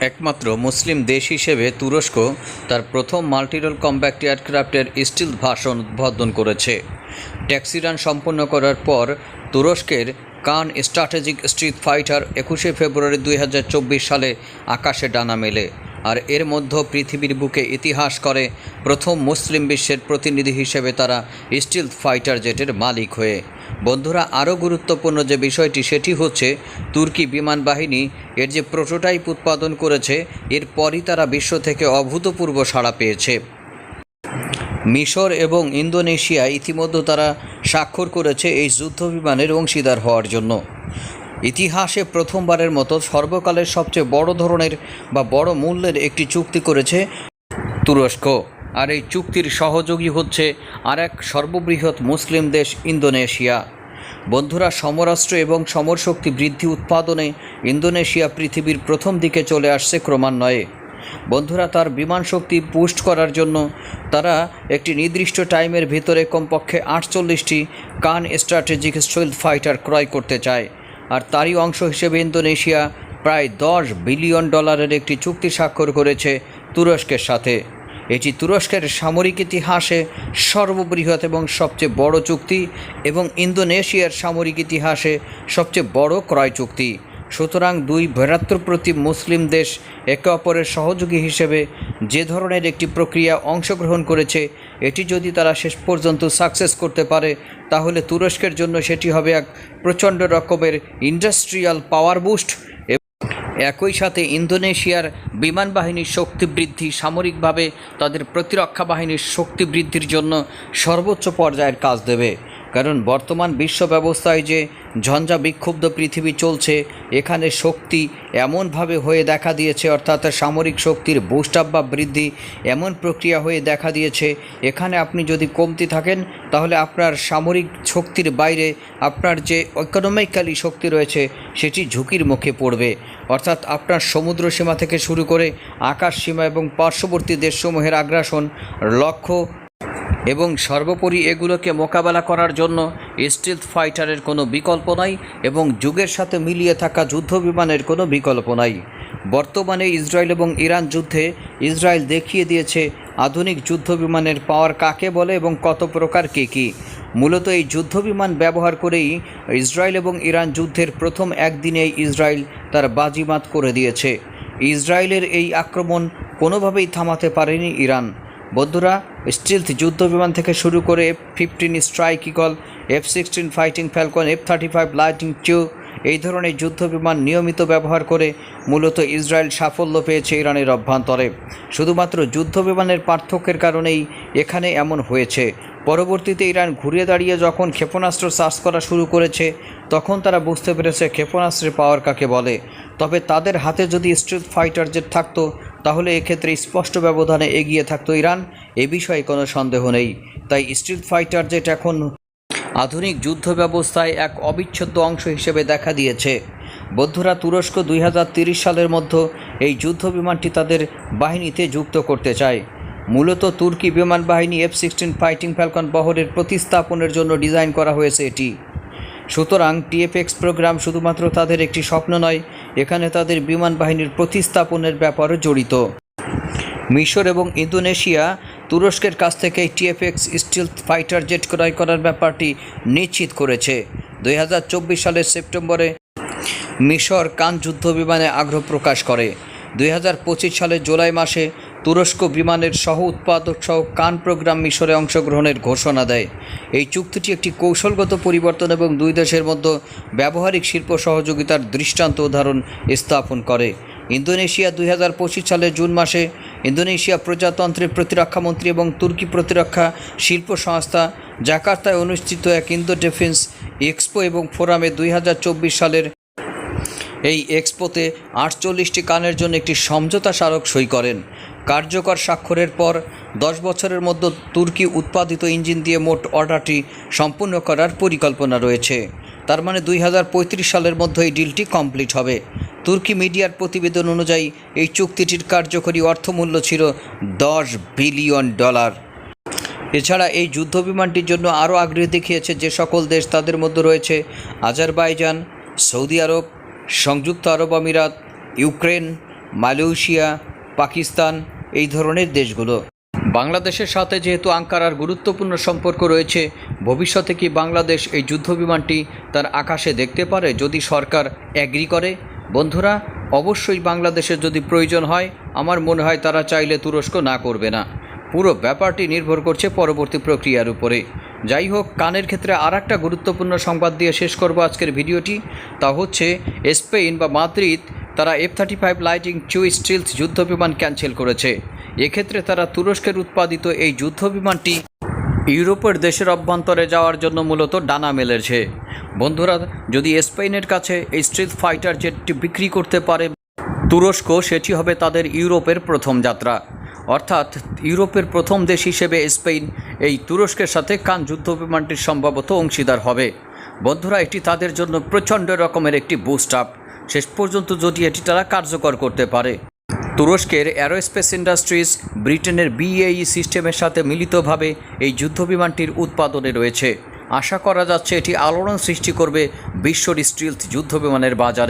একমাত্র মুসলিম দেশ হিসেবে তুরস্ক তার প্রথম মাল্টিরোল কম্প্যাক্ট এয়ারক্রাফটের স্টিল ভাষণ উদ্বোধন করেছে। ট্যাক্সি রান সম্পন্ন করার পর তুরস্কের কান স্ট্র্যাটেজিক স্ট্রিট ফাইটার একুশে ফেব্রুয়ারি দুই হাজার চব্বিশ সালে আকাশে ডানা মেলে আর এর মধ্যে পৃথিবীর বুকে ইতিহাস করে প্রথম মুসলিম বিশ্বের প্রতিনিধি হিসেবে তারা স্টিল ফাইটার জেটের মালিক হয়ে বন্ধুরা, আরও গুরুত্বপূর্ণ যে বিষয়টি, সেটি হচ্ছে তুর্কি বিমান বাহিনী এর যে প্রোটোটাইপ উৎপাদন করেছে এরপরই তারা বিশ্ব থেকে অভূতপূর্ব সাড়া পেয়েছে। মিশর এবং ইন্দোনেশিয়া ইতিমধ্যে তারা স্বাক্ষর করেছে এই যুদ্ধ বিমানের অংশীদার হওয়ার জন্য। ইতিহাসে প্রথমবারের মতো সর্বকালের সবচেয়ে বড় ধরনের বা বড় মূল্যের একটি চুক্তি করেছে তুরস্ক। আর এই চুক্তির সহযোগী হচ্ছে আর এক সর্ববৃহৎ মুসলিম দেশ ইন্দোনেশিয়া। বন্ধুরা, সমরাষ্ট্র এবং সমরশক্তি বৃদ্ধি উৎপাদনে ইন্দোনেশিয়া পৃথিবীর প্রথম দিকে চলে আসছে ক্রমান্বয়ে। বন্ধুরা, তার বিমান শক্তি পুস্ট করার জন্য তারা একটি নির্দিষ্ট টাইমের ভিতরে কমপক্ষে আটচল্লিশটি কান স্ট্র্যাটেজিক স্টিল ফাইটার ক্রয় করতে চায়। আর তারই অংশ হিসেবে ইন্দোনেশিয়া প্রায় দশ বিলিয়ন ডলারের একটি চুক্তি স্বাক্ষর করেছে তুরস্কের সাথে। এটি তুরস্কের সামরিক ইতিহাসে সর্ববৃহৎ এবং সবচেয়ে বড় চুক্তি এবং ইন্দোনেশিয়ার সামরিক ইতিহাসে সবচেয়ে বড় ক্রয় চুক্তি। সুতরাং দুই ভ্রাতৃপ্রতিম মুসলিম দেশ একে অপরের সহযোগী হিসেবে যে ধরনের একটি প্রক্রিয়া অংশগ্রহণ করেছে, এটি যদি তারা শেষ পর্যন্ত সাকসেস করতে পারে, তাহলে তুরস্কের জন্য সেটি হবে এক প্রচণ্ড রকমের ইন্ডাস্ট্রিয়াল পাওয়ার বুস্ট একই সাথে ইন্দোনেশিয়ার বিমান বাহিনীর শক্তি বৃদ্ধি সামরিকভাবে তাদের প্রতিরক্ষা বাহিনীর শক্তি বৃদ্ধির জন্য সর্বোচ্চ পর্যায়ের কাজ দেবে। কারণ বর্তমান বিশ্ব ব্যবস্থায় যে ঝঞ্ঝা বিক্ষুব্ধ পৃথিবী চলছে, এখানে শক্তি এমনভাবে হয়ে দেখা দিয়েছে, অর্থাৎ সামরিক শক্তির বুস্ট আপ বা বৃদ্ধি এমন প্রক্রিয়া হয়ে দেখা দিয়েছে। এখানে আপনি যদি কমতি থাকেন, তাহলে আপনার সামরিক শক্তির বাইরে আপনার যে ইকোনমিক্যালি শক্তি রয়েছে, সেটি ঝুঁকির মুখে পড়বে। অর্থাৎ আপনার সমুদ্র সীমা থেকে শুরু করে আকাশ সীমা এবং পার্শ্ববর্তী দেশসমূহের আগ্রাসন লক্ষ্য এবং সর্বোপরি এগুলোকে মোকাবেলা করার জন্য স্টিলথ ফাইটারের কোনো বিকল্প নাই এবং যুগের সাথে মিলিয়ে থাকা যুদ্ধ বিমানের কোনো বিকল্প নাই। বর্তমানে ইসরায়েল এবং ইরান যুদ্ধে ইসরায়েল দেখিয়ে দিয়েছে আধুনিক যুদ্ধ বিমানের পাওয়ার কাকে বলে এবং কত প্রকার কে কী। মূলত এই যুদ্ধ বিমান ব্যবহার করেই ইসরায়েল এবং ইরান যুদ্ধের প্রথম একদিনেই ইসরায়েল তার বাজিমাত করে দিয়েছে। ইসরায়েলের এই আক্রমণ কোনোভাবেই থামাতে পারেনি ইরান। বন্ধুরা স্টিলথ যুদ্ধ বিমান থেকে শুরু করে F fifteen strike eagle F sixteen fighting falcon F thirty five lightning two এই ধরনের যুদ্ধ বিমান নিয়মিত ব্যবহার করে মূলত ইসরায়েল সাফল্য পেয়েছে ইরানের অভ্যন্তরে। শুধুমাত্র যুদ্ধ বিমানের পার্থক্যের কারণেই এখানে এমন হয়েছে। পরবর্তীতে ইরান ঘুরে দাঁড়িয়ে যখন ক্ষেপণাস্ত্র চাষ করা শুরু করেছে, তখন তারা বুঝতে পেরেছে ক্ষেপণাস্ত্রের পাওয়ার কাকে বলে। তবে তাদের হাতে যদি স্ট্রিট ফাইটার জেট থাকতো তাহলে এক্ষেত্রে স্পষ্ট ব্যবধানে এগিয়ে থাকতো ইরান, এ বিষয়ে কোনো সন্দেহ নেই। তাই স্ট্রিট ফাইটার জেট এখন আধুনিক যুদ্ধ ব্যবস্থায় এক অবিচ্ছেদ্য অংশ হিসেবে দেখা দিয়েছে। বৌদ্ধরা তুরস্ক দুই সালের মধ্যে এই যুদ্ধ বিমানটি তাদের বাহিনীতে যুক্ত করতে চায়। মূলত তুর্কি বিমান বাহিনী এফ সিক্সটিন ফাইটিং ফ্যালকন বহরের প্রতিস্থাপনের জন্য ডিজাইন করা হয়েছে এটি। সুতরাং টিএফএক্স প্রোগ্রাম শুধুমাত্র তাদের একটি স্বপ্ন নয়, এখানে তাদের বিমান বাহিনীর প্রতিস্থাপনের ব্যাপারও জড়িত। মিশর এবং ইন্দোনেশিয়া তুরস্কের কাছ থেকে টিএফএক্স স্টিল ফাইটার জেট ক্রয় করার ব্যাপারটি নিশ্চিত করেছে। দুই হাজার চব্বিশ সালের সেপ্টেম্বরে মিশর কান যুদ্ধ বিমানে আগ্রহ প্রকাশ করে। দুই হাজার পঁচিশ সালের জুলাই মাসে তুরস্ক বিমানের সহ উৎপাদক সহ কান প্রোগ্রাম মিশরে অংশগ্রহণের ঘোষণা দেয়। এই চুক্তিটি একটি কৌশলগত পরিবর্তন এবং দুই দেশের মধ্যে ব্যবহারিক শিল্প সহযোগিতার দৃষ্টান্ত উদাহরণ স্থাপন করে। ইন্দোনেশিয়া দুই হাজার পঁচিশ সালের জুন মাসে ইন্দোনেশিয়া প্রজাতন্ত্রের প্রতিরক্ষামন্ত্রী এবং তুর্কি প্রতিরক্ষা শিল্প সংস্থা জাকার্তায় অনুষ্ঠিত এক ইন্দো ডিফেন্স এক্সপো এবং ফোরামে দুই হাজার চব্বিশ সালের এই এক্সপোতে আটচল্লিশটি কানের জন্য একটি সমঝোতা স্মারক সই করেন। কার্যকর স্বাক্ষরের পর দশ বছরের মধ্যে তুর্কি উৎপাদিত ইঞ্জিন দিয়ে মোট অর্ডারটি সম্পূর্ণ করার পরিকল্পনা রয়েছে। তার মানে দুই হাজার পঁয়ত্রিশ সালের মধ্যে এই ডিলটি কমপ্লিট হবে। তুর্কি মিডিয়ার প্রতিবেদন অনুযায়ী এই চুক্তিটির কার্যকরী অর্থমূল্য ছিল দশ বিলিয়ন ডলার। এছাড়া এই যুদ্ধ বিমানটির জন্য আরও আগ্রহ দেখিয়েছে যে সকল দেশ তাদের মধ্যে রয়েছে আজারবাইজান, সৌদি আরব, সংযুক্ত আরব আমিরাত, ইউক্রেন, মালয়েশিয়া, পাকিস্তান এই ধরনের দেশগুলো। বাংলাদেশের সাথে যেহেতু আঙ্কারার গুরুত্বপূর্ণ সম্পর্ক রয়েছে, ভবিষ্যতে কি বাংলাদেশ এই যুদ্ধবিমানটি তার আকাশে দেখতে পারে যদি সরকার অ্যাগ্রি করে? বন্ধুরা, অবশ্যই বাংলাদেশের যদি প্রয়োজন হয়, আমার মনে হয় তারা চাইলে তুরস্ক না করবে না। পুরো ব্যাপারটি নির্ভর করছে পরবর্তী প্রক্রিয়ার উপরে। যাই হোক, কানের ক্ষেত্রে আর গুরুত্বপূর্ণ সংবাদ দিয়ে শেষ করব আজকের ভিডিওটি। তা হচ্ছে, স্পেন বা মাদ্রিদ তারা F thirty five lightning two stealth যুদ্ধবিমান ক্যান্সেল করেছে। এক্ষেত্রে তারা তুরস্কের উৎপাদিত এই যুদ্ধবিমানটি ইউরোপের দেশের অভ্যন্তরে যাওয়ার জন্য মূলত ডানা মেলেছে। বন্ধুরা, যদি স্পেনের কাছে এই স্ট্রিট ফাইটার জেটটি বিক্রি করতে পারে, তুরস্ক সেটি হবে তাদের ইউরোপের প্রথম যাত্রা। অর্থাৎ ইউরোপের প্রথম দেশ হিসেবে স্পেন এই তুরস্কের সাথে কান যুদ্ধ বিমানটির সম্ভবত অংশীদার হবে। বন্ধুরা, এটি তাদের জন্য প্রচণ্ড রকমের একটি বুস্ট আপ শেষ পর্যন্ত যদি এটি তারা কার্যকর করতে পারে। তুরস্কের অ্যারোস্পেস ইন্ডাস্ট্রিজ ব্রিটেনের বিএই সিস্টেমের সাথে মিলিতভাবে এই যুদ্ধবিমানটির উৎপাদনে রয়েছে। আশা করা যাচ্ছে এটি আলোড়ন সৃষ্টি করবে বিশ্বর স্টিলথ যুদ্ধবিমানের বাজারে।